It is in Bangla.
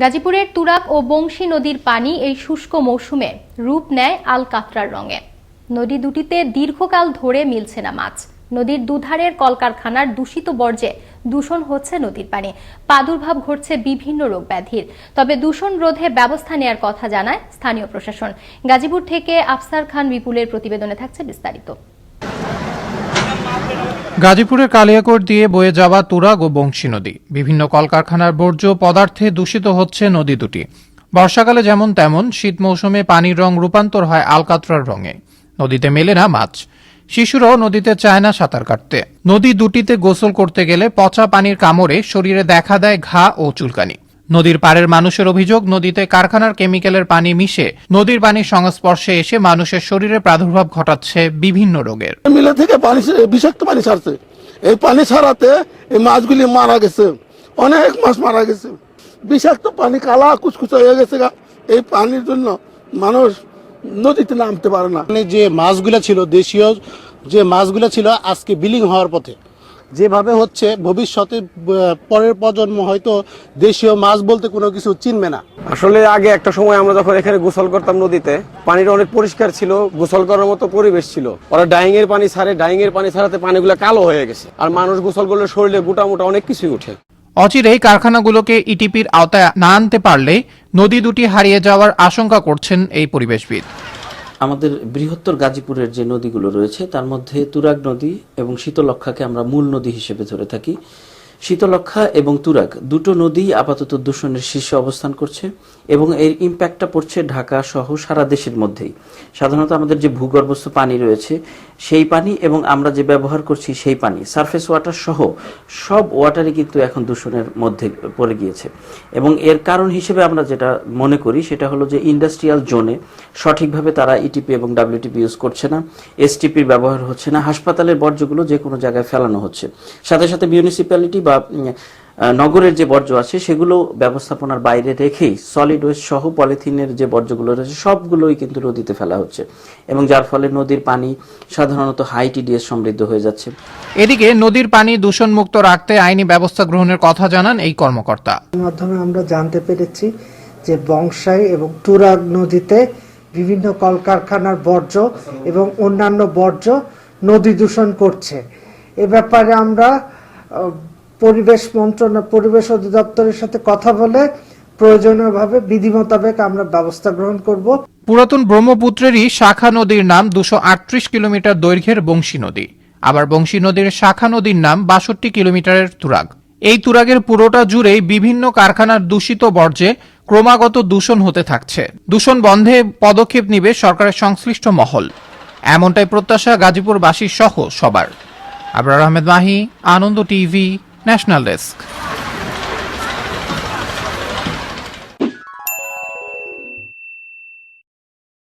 গাজীপুরের তুরাক ও বংশী নদীর পানি এই শুষ্ক মৌসুমে রূপ নেয় আলকাতরার রঙে। নদী দুটিতে দীর্ঘকাল ধরে মিলছে না মাছ। নদীর দুধারের কলকারখানার দূষিত বর্জ্যে দূষণ হচ্ছে নদীর পানি। প্রাদুর্ভাব ঘটছে বিভিন্ন রোগ ব্যাধির। তবে দূষণ রোধে ব্যবস্থা নেয়ার কথা জানায় স্থানীয় প্রশাসন। গাজীপুর থেকে আফসার খান বিপুলের প্রতিবেদনে থাকছে বিস্তারিত। গাজীপুরের কালিয়াকোট দিয়ে বয়ে যাওয়া তুরাগ ও বংশী নদী। বিভিন্ন কলকারখানার বর্জ্য পদার্থে দূষিত হচ্ছে নদী দুটি। বর্ষাকালে যেমন তেমন শীত মৌসুমে পানির রং রূপান্তর হয় আলকাতরার রঙে। নদীতে মেলে না মাছ। শিশুরাও নদীতে চায় না সাঁতার কাটতে। নদী দুটিতে গোসল করতে গেলে পচা পানির কামড়ে শরীরে দেখা দেয় ঘা ও চুলকানি। নদীর পাড়ের মানুষের অভিযোগ নদীতে কারখানার কেমিক্যালের পানি মিশে নদীর পানির সংস্পর্শে এসে মানুষের শরীরে প্রাদুর্ভাব ঘটাচ্ছে বিভিন্ন রোগের। মিলে থেকে পানি বিষাক্ত পানি ছাড়ছে। এই পানি ছাড়াতে এই মাছগুলি মারা গেছে। অনেক মাছ মারা গেছে। বিষাক্ত পানি কালা কুচকুচা হয়ে গেছে গা। এই পানির জন্য মানুষ নদীতে নামতে পারে না। মানে যে মাছগুলো ছিল দেশীয় যে মাছগুলো ছিল আজকে বিলিং হওয়ার পথে। যেভাবে হচ্ছে ভবিষ্যতে পরের প্রজন্ম হয়তো দেশীয় মাছ বলতে কোনো কিছু চিনবে না। আসলে আগে একটা সময় আমরা যখন এখানে গোসল করতাম নদীতে পানিটা অনেক পরিষ্কার ছিল গোসল করার মতো পরিবেশ ছিল। ওরা ডাইং এর পানি ছাড়ে ডাইং এর পানি ছাড়াতে পানিগুলো কালো হয়ে গেছে। আর মানুষ গোসল করলে শরীরে গোটা মোটা অনেক কিছুই উঠে অচিরেই কারখানাগুলোকে ইটিপির আওতায় না আনতে পারলে নদী দুটি হারিয়ে যাওয়ার আশঙ্কা করছেন এই পরিবেশবিদ। আমাদের বৃহত্তর গাজীপুরের যে নদীগুলো রয়েছে, তার মধ্যে তুরাগ নদী এবং শীতলক্ষাকে আমরা মূল নদী হিসেবে ধরে থাকি। শীতলক্ষা এবং তুরাগ দুটো নদী আপাতত দূষণের শীর্ষে অবস্থান করছে এবং এর ইম্প্যাক্টটা পড়ছে ঢাকা সহ সারা দেশের মধ্যেই। সাধারণত আমাদের যে ভূগর্ভস্থ পানি রয়েছে, সেই পানি এবং আমরা যে ব্যবহার করছি সেই পানি সারফেস ওয়াটার সহ সব ওয়াটারই কিন্তু এখন দূষণের মধ্যে পড়ে গিয়েছে। এবং এর কারণ হিসেবে আমরা যেটা মনে করি, সেটা হলো যে ইন্ডাস্ট্রিয়াল জোনে সঠিকভাবে তারা ইটিপি এবং ডাব্লিউটিপি ইউজ করছে না এসটিপির ব্যবহার হচ্ছে না, হাসপাতালের বর্জ্যগুলো যে কোনো জায়গায় ফেলানো হচ্ছে। সাথে সাথে মিউনিসিপ্যালিটি বা নগরের যে বর্জ্য আছে সেগুলো ব্যবস্থাপনার বাইরে রেখেই সলিড ওয়েস্ট সহ পলিথিনের যে বর্জ্যগুলো রয়েছে সবগুলোই কিন্তু নদীতে ফেলা হচ্ছে এবং যার ফলে নদীর পানি সাধারণত হাই টিডিএস সমৃদ্ধ হয়ে যাচ্ছে। এদিকে নদীর পানি দূষণমুক্ত রাখতে আইনি ব্যবস্থা গ্রহণের কথা জানান এই কর্মকর্তা। মাধ্যমে আমরা জানতে পেরেছি যে বংশাই এবং তুরাগ নদীতে বিভিন্ন কলকারখানার বর্জ্য এবং অন্যান্য বর্জ্য নদী দূষণ করছে। এ ব্যাপারে আমরা পরিবেশ মন্ত্রণালয় পরিবেশ অধিদপ্তরের সাথে কথা বলে প্রয়োজনীয়ভাবে বিধি মোতাবেক আমরা ব্যবস্থা গ্রহণ করব। পুরাতন ব্রহ্মপুত্রেরই শাখা নদীর নাম দুশো কিলোমিটার দৈর্ঘ্যের বংশী নদী। আবার বংশী নদীর শাখা নদীর নাম বাষট্টি কিলোমিটারের তুরাগ। এই তুরাগের পুরোটা জুড়েই বিভিন্ন কারখানার দূষিত বর্জ্যে ক্রমাগত দূষণ হতে থাকছে। দূষণ বন্ধে পদক্ষেপ নিবে সরকারের সংশ্লিষ্ট মহল। এমনটাই প্রত্যাশা গাজীপুরবাসী সহ সবার। Abrar Ahmed Mahi, Ananda TV national desk